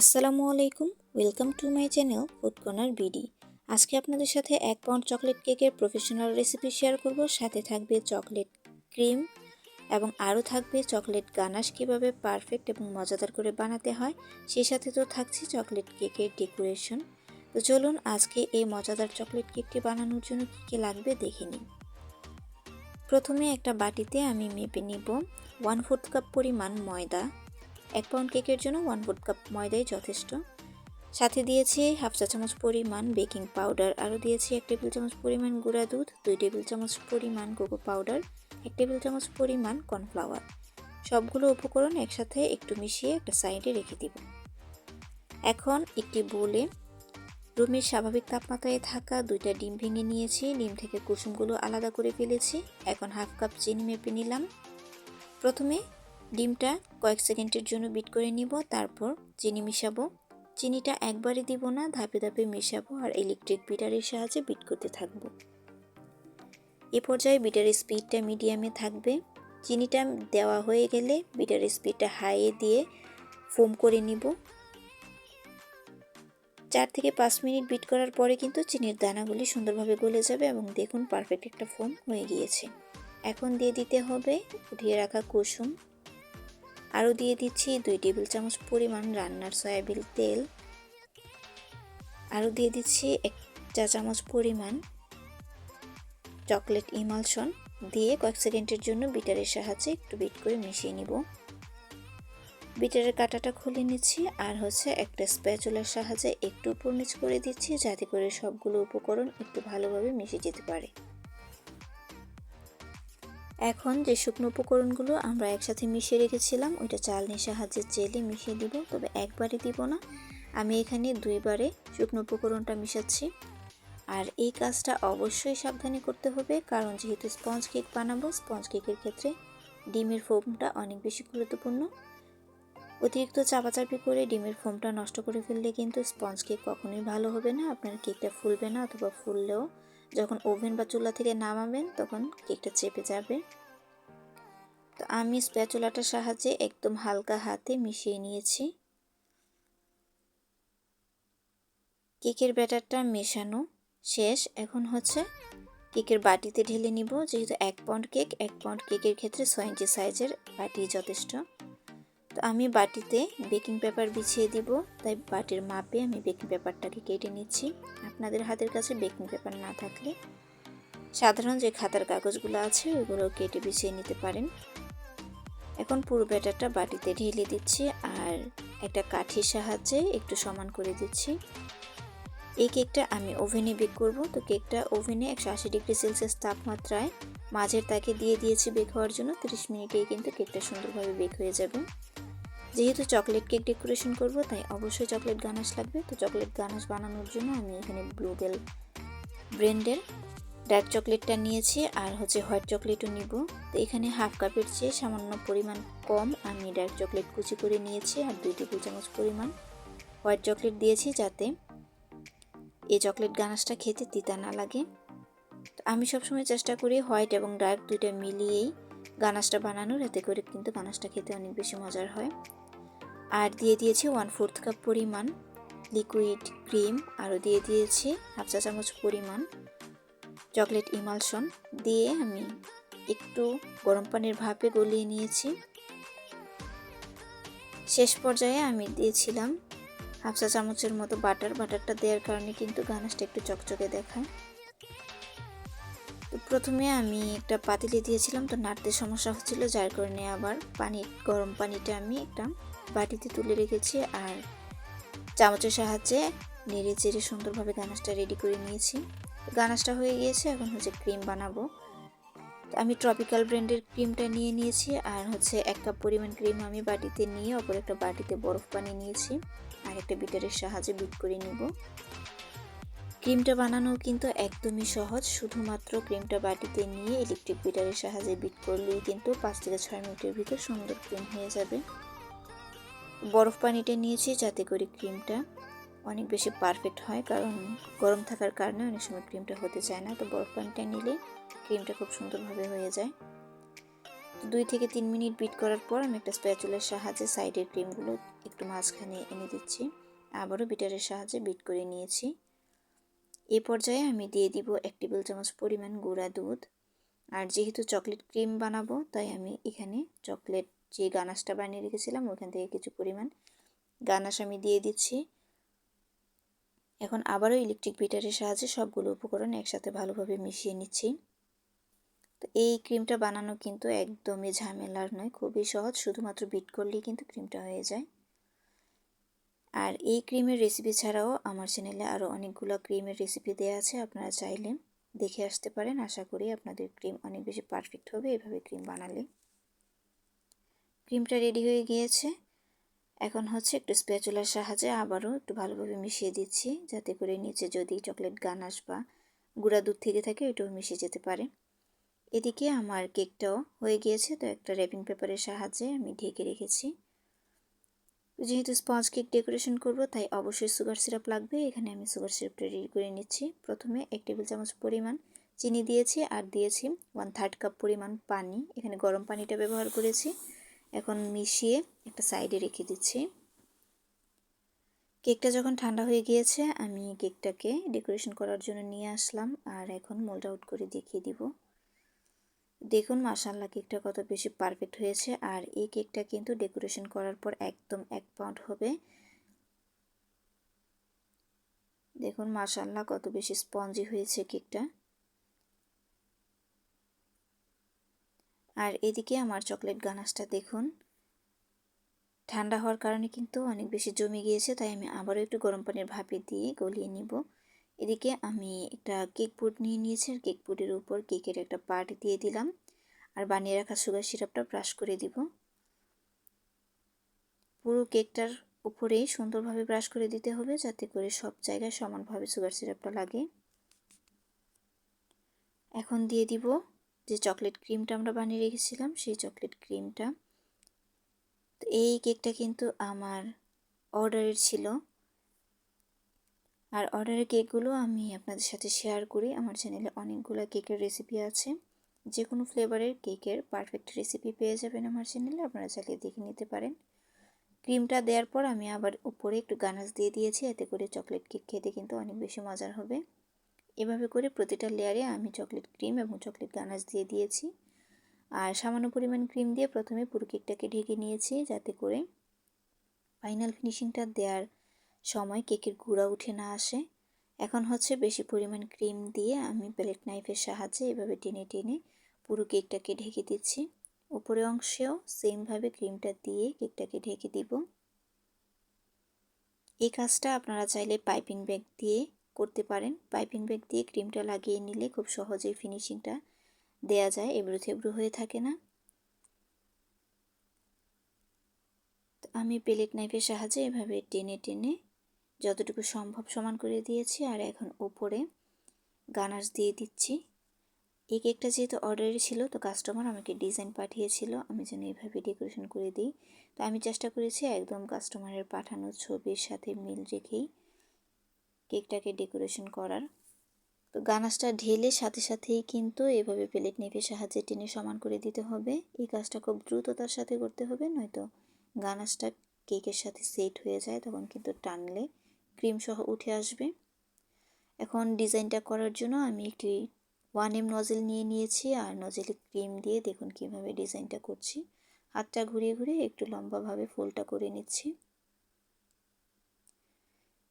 আসসালামু আলাইকুম welcome to my channel food corner BD আজকে আপনাদের সাথে এক পাউন্ড চকলেট কেকের প্রফেশনাল রেসিপি শেয়ার করব। সাথে থাকবে চকলেট ক্রিম এবং আরও থাকবে চকলেট গানাশ কীভাবে পারফেক্ট এবং মজাদার করে বানাতে হয়। সেই সাথে তো থাকছে চকলেট কেকের ডেকোরেশন তো চলুন আজকে এই মজাদার চকলেট কেকটি বানানোর জন্য কী কী লাগবে দেখে নিই। প্রথমে একটা বাটিতে আমি মেপে নিব। ওয়ান ফোর্থ কাপ পরিমাণ ময়দা। এক পাউন্ড কেকের জন্য ওয়ান ফোর্থ কাপ ময়দাই যথেষ্ট। সাথে দিয়েছি হাফ চা চামচ পরিমাণ বেকিং পাউডার আরও দিয়েছি এক টেবিল চামচ পরিমাণ গুঁড়া দুধ, দুই টেবিল চামচ পরিমাণ কোকো পাউডার এক টেবিল চামচ পরিমাণ কর্নফ্লাওয়ার সবগুলো উপকরণ একসাথে একটু মিশিয়ে একটা সাইডে রেখে দিব। এখন একটি বোলে রুমের স্বাভাবিক তাপমাত্রায় থাকা দুইটা ডিম ভেঙে নিয়েছি, ডিম থেকে কুসুমগুলো আলাদা করে ফেলেছি। এখন হাফ কাপ চিনি মেপে নিলাম। প্রথমে ডিমটা কয়েক সেকেন্ডের জন্য বিট করে নিব, তারপর চিনি মিশাবো। চিনিটা একবারই দিব না, ধাপে ধাপে মেশাবো আর ইলেকট্রিক বিটারের সাহায্যে বিট করতে থাকব। এ পর্যায়ে বিটারের স্পিডটা মিডিয়ামে থাকবে। চিনিটা দেওয়া হয়ে গেলে বিটারের স্পিডটা হাইয়ে দিয়ে ফোম করে নিব। চার থেকে পাঁচ মিনিট বিট করার পরে কিন্তু চিনির দানাগুলি সুন্দরভাবে গলে যাবে এবং দেখুন পারফেক্ট একটা ফোম হয়ে গিয়েছে। এখন দিয়ে দিতে হবে, উঠিয়ে রাখা কুসুম। আরও দিয়ে দিচ্ছি দুই টেবিল চামচ পরিমাণ রান্নার সয়াবিন তেল। আরও দিয়ে দিচ্ছি এক চা চামচ পরিমাণ চকলেট ইমালশন। দিয়ে কয়েক সেকেন্ডের জন্য বিটারের সাহায্যে একটু বিট করে মিশিয়ে নিব। বিটারের কাঁটাটা খুলে নিচ্ছি আর হচ্ছে একটা স্প্যাচুলার সাহায্যে একটু উপর নিচ করে দিচ্ছি যাতে করে সবগুলো উপকরণ একটু ভালোভাবে মিশে যেতে পারে। এখন যে শুকনো উপকরণগুলো আমরা একসাথে মিশিয়ে রেখেছিলাম, ওইটা চালনির সাহায্যে চেলে মিশিয়ে দিব, তবে একবারে দিব না। আমি এখানে দুইবারে শুকনো উপকরণটা মিশাচ্ছি। আর এই কাজটা অবশ্যই সাবধানে করতে হবে, কারণ যেহেতু স্পঞ্জ কেক বানাবো, স্পঞ্জ কেকের ক্ষেত্রে ডিমের ফোমটা অনেক বেশি গুরুত্বপূর্ণ। অতিরিক্ত চাপাচাপি করে ডিমের ফোমটা নষ্ট করে ফেললে কিন্তু স্পঞ্জ কেক কখনোই ভালো হবে না, আপনার কেকটা ফুলবে না অথবা ফুললেও যখন ওভেন বা চুলা থেকে নামাবেন, তখন কেকটা চেপে যাবে। তো আমি স্প্যাচুলাটার সাহায্যে একদম হালকা হাতে মিশিয়ে নিয়েছি। কেকের ব্যাটারটা মেশানো শেষ। এখন হচ্ছে কেকের বাটিতে ঢেলে নিব, যেহেতু এক পাউন্ড কেক, এক পাউন্ড কেকের ক্ষেত্রে ছয় ইঞ্চি সাইজের বাটি যথেষ্ট। তো আমি বাটিতে বেকিং পেপার বিছিয়ে দিব, তাই বাটির মাপে আমি বেকিং পেপারটাকে কেটে নিচ্ছি। আপনাদের হাতের কাছে বেকিং পেপার না থাকলে সাধারণ যে খাতার কাগজগুলো আছে ওইগুলো কেটে বিছিয়ে নিতে পারেন। এখন পুরো ব্যাটারটা বাটিতে ঢেলে দিচ্ছি আর একটা কাঠির সাহায্যে একটু সমান করে দিচ্ছি। এই কেকটা আমি ওভেনে বেক করব, তো কেকটা ওভেনে একশো আশি ডিগ্রি সেলসিয়াস তাপমাত্রায়, মাঝের তাকে দিয়ে দিয়েছি বেক হওয়ার জন্য, তিরিশ মিনিটেই কিন্তু কেকটা সুন্দরভাবে বেক হয়ে যাবে। যেহেতু চকলেট কেক ডেকোরেশন করব, তাই অবশ্যই চকলেট গানাশ লাগবে। তো চকলেট গানাশ বানানোর জন্য আমি এখানে ব্লুবেল ব্র্যান্ডের ডার্ক চকলেটটা নিয়েছি আর হচ্ছে হোয়াইট চকলেটও নিব। তো এখানে হাফ কাপের চেয়ে সামান্য পরিমাণ কম আমি ডার্ক চকলেট কুচি করে নিয়েছি আর দুই টেবিল চামচ পরিমাণ হোয়াইট চকলেট দিয়েছি যাতে এই চকলেট গানাশটা খেতে তিতা না লাগে। তো আমি সবসময় চেষ্টা করি হোয়াইট এবং ডার্ক দুইটা মিলিয়েই গানাশটা বানানোর, এতে করে কিন্তু গানাশটা খেতে অনেক বেশি মজার হয়। আর দিয়ে দিয়েছি ওয়ান ফোর্থ কাপ পরিমাণ লিকুইড ক্রিম আরও দিয়ে দিয়েছি হাফ চা চামচ পরিমাণ চকলেট ইমালশন দিয়ে আমি একটু গরম পানির ভাপে গলিয়ে নিয়েছি। শেষ পর্যায়ে আমি দিয়েছিলাম হাফ চা চামচের মতো বাটার বাটারটা দেওয়ার কারণে কিন্তু গানাশটা একটু চকচকে দেখায়। তো প্রথমে আমি একটা পাতিলে দিয়েছিলাম, তো নাড়তে সমস্যা হচ্ছিল, যার কারণে আবার পানি গরম পানিটা আমি একটা বাটিতে তুলে রেখেছি আর চামচের সাহায্যে নেড়ে চেড়ে সুন্দরভাবে গানাশটা রেডি করে নিয়েছি। গানাশটা হয়ে গিয়েছে, এখন হচ্ছে ক্রিম বানাবো। আমি ট্রপিক্যাল ব্র্যান্ডের ক্রিমটা নিয়ে নিয়েছি আর হচ্ছে এক কাপ পরিমাণ ক্রিম আমি বাটিতে নিয়ে অপর একটা বাটিতে বরফ পানি নিয়েছি আর একটা বিটারের সাহায্যে বিট করে নিব। ক্রিমটা বানানো কিন্তু একদমই সহজ, শুধুমাত্র ক্রিমটা বাটিতে নিয়ে ইলেকট্রিক বিটারের সাহায্যে বিট করলেই কিন্তু পাঁচ থেকে ছয় মিনিটের ভিতর সুন্দর ক্রিম হয়ে যাবে। বরফ পানিটা নিয়েছি যাতে করে ক্রিমটা অনেক বেশি পারফেক্ট হয়, কারণ গরম থাকার কারণে অনেক সময় ক্রিমটা হতে চায় না। তো বরফ পানিটা নিলে ক্রিমটা খুব সুন্দরভাবে হয়ে যায়। দুই থেকে তিন মিনিট বিট করার পর আমি একটা স্প্যাচুলার সাহায্যে সাইডের ক্রিমগুলো একটু মাঝখানে এনে দিচ্ছি। আবারও বিটারের সাহায্যে বিট করে নিয়েছি। এ পর্যায়ে আমি দিয়ে দিব এক টেবিল চামচ পরিমাণ গুঁড়া দুধ। আর যেহেতু চকলেট ক্রিম বানাবো, তাই আমি এখানে চকলেট যে গানাশটা বানিয়ে রেখেছিলাম, ওখান থেকে কিছু পরিমাণ গানাশ আমি দিয়ে দিচ্ছি। এখন আবারও ইলেকট্রিক বিটারের সাহায্যে সবগুলো উপকরণ একসাথে ভালোভাবে মিশিয়ে নিচ্ছি। তো এই ক্রিমটা বানানো কিন্তু একদমই ঝামেলার নয়, খুবই সহজ, শুধুমাত্র বিট করলেই কিন্তু ক্রিমটা হয়ে যায়। আর এই ক্রিমের রেসিপি ছাড়াও আমার চ্যানেলে আরও অনেকগুলো ক্রিমের রেসিপি দেওয়া আছে, আপনারা চাইলে দেখে আসতে পারেন। আশা করি আপনাদের ক্রিম অনেক বেশি পারফেক্ট হবে, এভাবে ক্রিম বানালে। ক্রিমটা রেডি হয়ে গিয়েছে। এখন হচ্ছে একটু স্প্যাচুলার সাহায্যে আবারও একটু ভালোভাবে মিশিয়ে দিচ্ছি, যাতে করে নিচে যদি চকলেট গানাশ বা গুঁড়া দুধ থেকে থাকে ওইটাও মিশে যেতে পারে। এদিকে আমার কেকটাও হয়ে গিয়েছে, তো একটা র্যাপিং পেপারের সাহায্যে আমি ঢেকে রেখেছি। যেহেতু স্পঞ্জ কেক ডেকোরেশন করব, তাই অবশ্যই সুগার সিরাপ লাগবে। এখানে আমি সুগার সিরাপটা রেডি করে নিচ্ছি। প্রথমে এক টেবিল চামচ পরিমাণ চিনি দিয়েছি আর দিয়েছি ওয়ান থার্ড কাপ পরিমাণ পানি। এখানে গরম পানিটা ব্যবহার করেছি। এখন মিশিয়ে একটা সাইডে রেখে দিচ্ছি। কেকটা যখন ঠান্ডা হয়ে গিয়েছে, আমি কেকটাকে ডেকোরেশন করার জন্য নিয়ে আসলাম আর এখন মোল্ড আউট করে দেখিয়ে দিব। দেখুন মাসাল্লা কেকটা কত বেশি পারফেক্ট হয়েছে আর এই কেকটা কিন্তু ডেকোরেশন করার পর একদম এক পাউন্ড হবে। দেখুন মাসাল্লাহ কত বেশি স্পঞ্জি হয়েছে কেকটা। আর এদিকে আমার চকলেট গানাসটা দেখুন। ঠান্ডা হওয়ার কারণে কিন্তু অনেক বেশি জমে গিয়েছে, তাই আমি আবারও একটু গরম পানির ভাপে দিয়ে গলিয়ে নিব। এদিকে আমি একটা কেক পুড নিয়ে নিয়েছি, আর কেক পুডের উপর কেকের একটা পার্ট দিয়ে দিলাম। আর বানিয়ে রাখা সুগার সিরাপটা ব্রাশ করে দিব। পুরো কেকটার উপরেই সুন্দরভাবে ব্রাশ করে দিতে হবে, যাতে করে সব জায়গায় সমানভাবে সুগার সিরাপটা লাগে। এখন দিয়ে দিব যে চকলেট ক্রিমটা আমরা বানিয়ে রেখেছিলাম, সেই চকলেট ক্রিমটা। তো এই কেকটা কিন্তু আমার অর্ডারের ছিল। আর অর্ডারের কেকগুলো আমি আপনাদের সাথে শেয়ার করি। আমার চ্যানেলে অনেকগুলো কেকের রেসিপি আছে। যে কোনো ফ্লেভারের কেকের পারফেক্ট রেসিপি পেয়ে যাবেন আমার চ্যানেলে, আপনারা চালিয়ে দেখে নিতে পারেন। ক্রিমটা দেওয়ার পর আমি আবার উপরে একটু গানাস দিয়ে দিয়েছি, এতে করে চকলেট কেক খেতে কিন্তু অনেক বেশি মজার হবে। এভাবে করে প্রতিটা লেয়ারে আমি চকলেট ক্রিম এবং চকলেট গানাস দিয়ে দিয়েছি। আর সামান্য পরিমাণ ক্রিম দিয়ে প্রথমে পুরো কেকটাকে ঢেকে নিয়েছি যাতে করে ফাইনাল ফিনিশিংটা দেওয়ার সময় কেকের গুঁড়া উঠে না আসে। এখন হচ্ছে বেশি পরিমাণ ক্রিম দিয়ে আমি প্লেট নাইফের সাহায্যে এভাবে টেনে টেনে পুরো কেকটাকে ঢেকে দিচ্ছি। উপরে অংশেও সেমভাবে ক্রিমটা দিয়ে কেকটাকে ঢেকে দিব। এই কাজটা আপনারা চাইলে পাইপিং ব্যাগ দিয়ে করতে পারেন। পাইপিং ব্যাগ দিয়ে ক্রিমটা লাগিয়ে নিলে খুব সহজেই ফিনিশিংটা দেয়া যায় এবড়ো থেবড়ো হয়ে থাকে না। তো আমি পেলেট নাইফের সাহায্যে এভাবে টেনে টেনে যতটুকু সম্ভব সমান করে দিয়েছি আর এখন ওপরে গানার্স দিয়ে দিচ্ছি। এই কেকটা যেহেতু অর্ডারে ছিল, তো কাস্টমার আমাকে ডিজাইন পাঠিয়েছিল, আমি যেন এইভাবে ডেকোরেশন করে দিই। তো আমি চেষ্টা করেছি একদম কাস্টমারের পাঠানো ছবির সাথে মিল রেখেই কেকটাকে ডেকোরেশন করার। তো গানাসটা ঢেলে সাথে সাথেই কিন্তু এভাবে প্লেট নেপের সাহায্যে টেনে সমান করে দিতে হবে। এই কাজটা খুব দ্রুততার সাথে করতে হবে, নয়তো গানাসটা কেকের সাথে সেট হয়ে যায়, তখন কিন্তু টানলে ক্রিম সহ উঠে আসবে। এখন ডিজাইনটা করার জন্য আমি একটি ওয়ান এম নজেল নিয়ে নিয়েছি, আর নজেলে ক্রিম দিয়ে দেখুন কীভাবে ডিজাইনটা করছি। হাতটা ঘুরিয়ে ঘুরিয়ে একটু লম্বাভাবে ফুলটা করে নিচ্ছি।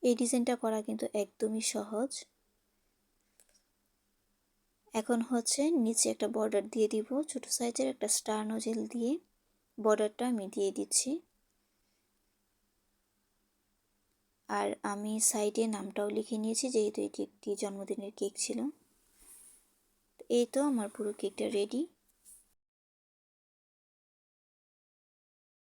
এই ডিজাইনটা করা কিন্তু একদমই সহজ। এখন হচ্ছে নিচে একটা বর্ডার দিয়ে দিব, ছোট সাইজের একটা স্টার নজেল দিয়ে বর্ডারটা আমি দিয়ে দিচ্ছি। আর আমি সাইডে নামটাও লিখে নিয়েছি, যেহেতু এটি একটি জন্মদিনের কেক ছিল। এই তো আমার পুরো কেকটা রেডি